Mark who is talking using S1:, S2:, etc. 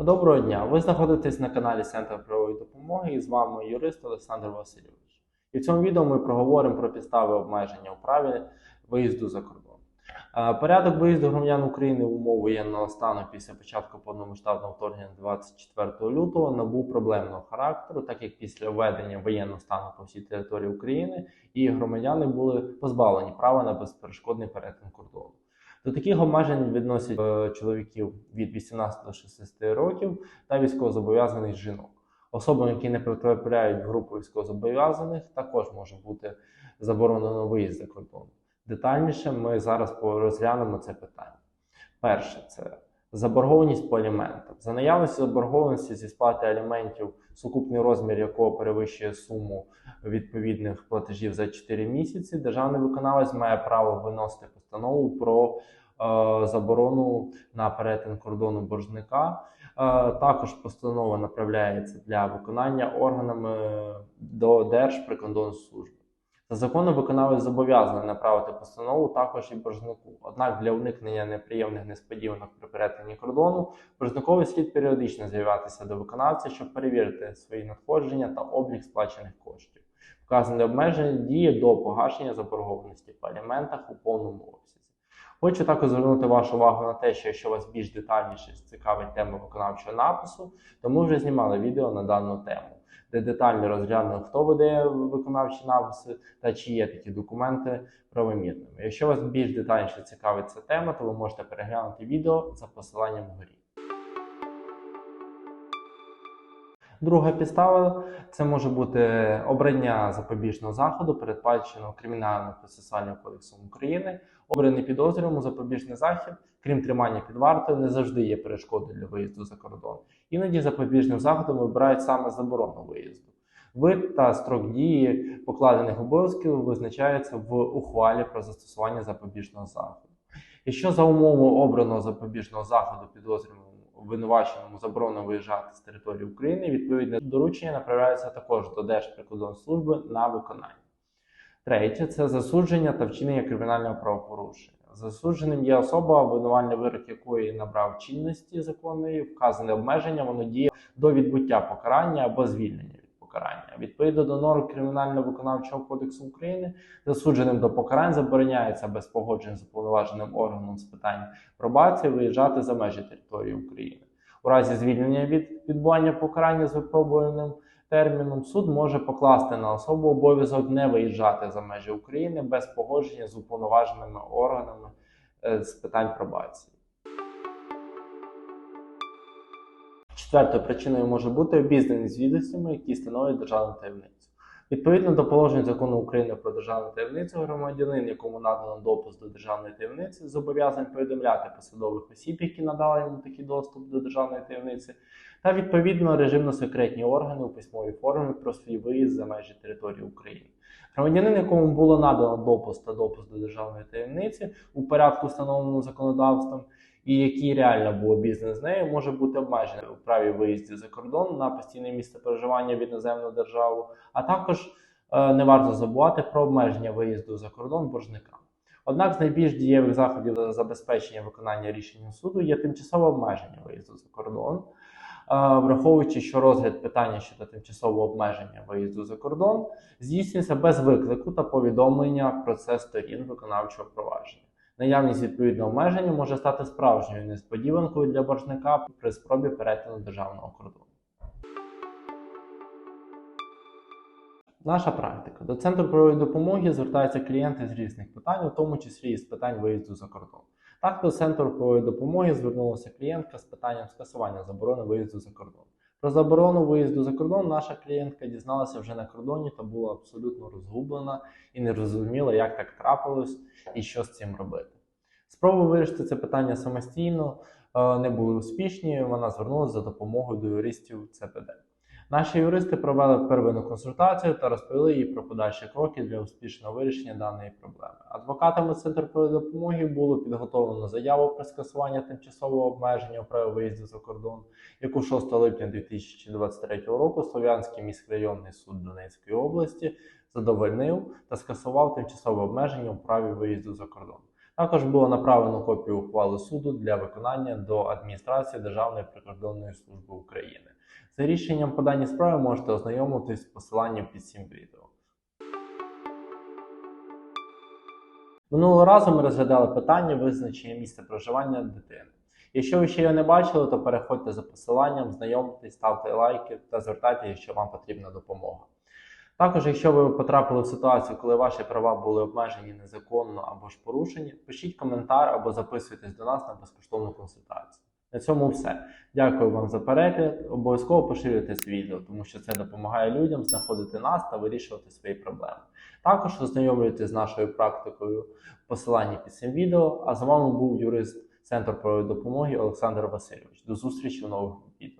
S1: Доброго дня! Ви знаходитесь на каналі Центр правової допомоги і з вами юрист Олександр Васильович. І в цьому відео ми проговоримо про підстави обмеження у праві виїзду за кордон. Порядок виїзду громадян України в умови воєнного стану після початку повномасштабного вторгнення 24 лютого набув проблемного характеру, так як після введення воєнного стану по всій території України і громадяни були позбавлені права на безперешкодний перетин кордону. До таких обмежень відносять е, чоловіків від 18 до 60 років та військовозобов'язаних жінок. Особам, які не потрапляють в групу військовозобов'язаних, також може бути заборонено виїзд за кордон. Детальніше ми зараз розглянемо це питання. Перше це заборгованість по аліментам. За наявності заборгованості зі сплати аліментів, сукупний розмір якого перевищує суму відповідних платежів за 4 місяці, державний виконавець має право виносити постанову про е, заборону на перетин кордону боржника. Е, також постанова направляється для виконання органами до Держприкордонслужби. За законом виконавець зобов'язаний направити постанову також і боржнику. Однак для уникнення неприємних несподіванок при перетині кордону боржникові слід періодично з'являтися до виконавця, щоб перевірити свої надходження та облік сплачених коштів. Вказане обмеження діє до погашення заборгованості по аліментах у повному обсязі. Хочу також звернути вашу увагу на те, що якщо вас більш детальніше цікавить тема виконавчого напису, то ми вже знімали відео на дану тему, де детально розглянули, хто веде виконавчі написи та чи є такі документи правомірними. Якщо вас більш детальніше цікавить ця тема, то ви можете переглянути відео за посиланням вгорі. Друга підстава це може бути обрання запобіжного заходу, передбаченого Кримінальним процесуальним кодексом України. Обраний підозрюваному запобіжний захід, крім тримання під вартою, не завжди є перешкодою для виїзду за кордон. Іноді запобіжним заходом вибирають саме заборону виїзду. Вид та строк дії покладених обов'язків визначаються в ухвалі про застосування запобіжного заходу. Якщо за умови обраного запобіжного заходу підозрюваному обвинуваченому заборонено виїжджати з території України, відповідне доручення направляється також до Держприкордонслужби на виконання. Третє це засудження та вчинення кримінального правопорушення. Засудженим є особа, обвинувальний вирок якої набрав чинності законної, вказане обмеження, воно діє до відбуття покарання або звільнення покарання. Відповідно до норм Кримінально-виконавчого кодексу України, засудженим до покарань забороняється без погодження з уповноваженим органом з питань пробації виїжджати за межі території України. У разі звільнення від відбування покарання з випробуваним терміном суд може покласти на особу обов'язок не виїжджати за межі України без погодження з уповноваженими органами е, з питань пробації. Четвертою причиною може бути обізнаність з відомостями, які становлять державну таємницю. Відповідно до положень закону України про державну таємницю, громадянин, якому надано допуск до державної таємниці, зобов'язаний повідомляти посадових осіб, які надали йому такий доступ до державної таємниці, та відповідно режимно-секретні органи у письмовій формі про свій виїзд за межі території України. Громадянин, якому було надано допуск та допуск до державної таємниці у порядку, встановленому законодавством, і який реально був обізнаний з нею, може бути обмежений у праві виїзду за кордон на постійне місце проживання в іноземну державу, а також е, не варто забувати про обмеження виїзду за кордон боржникам. Однак з найбільш дієвих заходів забезпечення виконання рішення суду є тимчасове обмеження виїзду за кордон. Е, Враховуючи, що розгляд питання щодо тимчасового обмеження виїзду за кордон здійснюється без виклику та повідомлення про це сторін виконавчого провадження. Наявність відповідного обмеження може стати справжньою несподіванкою для боржника при спробі перетину державного кордону. Наша практика. До центру правової допомоги звертаються клієнти з різних питань, у тому числі і з питань виїзду за кордон. Так, до центру правової допомоги звернулася клієнтка з питанням скасування заборони виїзду за кордон. Про заборону виїзду за кордон наша клієнтка дізналася вже на кордоні та була абсолютно розгублена і не розуміла, як так трапилось і що з цим робити. Спроби вирішити це питання самостійно е, не були успішні. Вона звернулася за допомогою до юристів ЦПД. Наші юристи провели первинну консультацію та розповіли їй про подальші кроки для успішного вирішення даної проблеми. Адвокатами Центру правової допомоги було підготовлено заяву про скасування тимчасового обмеження у праві виїзду за кордон, яку 6 липня 2023 року Слов'янський міськрайонний суд Донецької області задовольнив та скасував тимчасове обмеження у праві виїзду за кордон. Також було направлено копію ухвали суду для виконання до адміністрації Державної прикордонної служби України. За рішенням по даній справі можете ознайомитись з посиланням під цим відео. Минулого разу ми розглядали питання визначення місця проживання дитини. Якщо ви ще його не бачили, то переходьте за посиланням, знайомтесь, ставте лайки та звертайте, якщо вам потрібна допомога. Також, якщо ви потрапили в ситуацію, коли ваші права були обмежені незаконно або ж порушені, пишіть коментар або записуйтесь до нас на безкоштовну консультацію. На цьому все. Дякую вам за перегляд. Обов'язково поширюйте це відео, тому що це допомагає людям знаходити нас та вирішувати свої проблеми. Також ознайомлюйтесь з нашою практикою в посиланні під цим відео. А з вами був юрист Центру правової допомоги Олександр Васильович. До зустрічі в нових відео.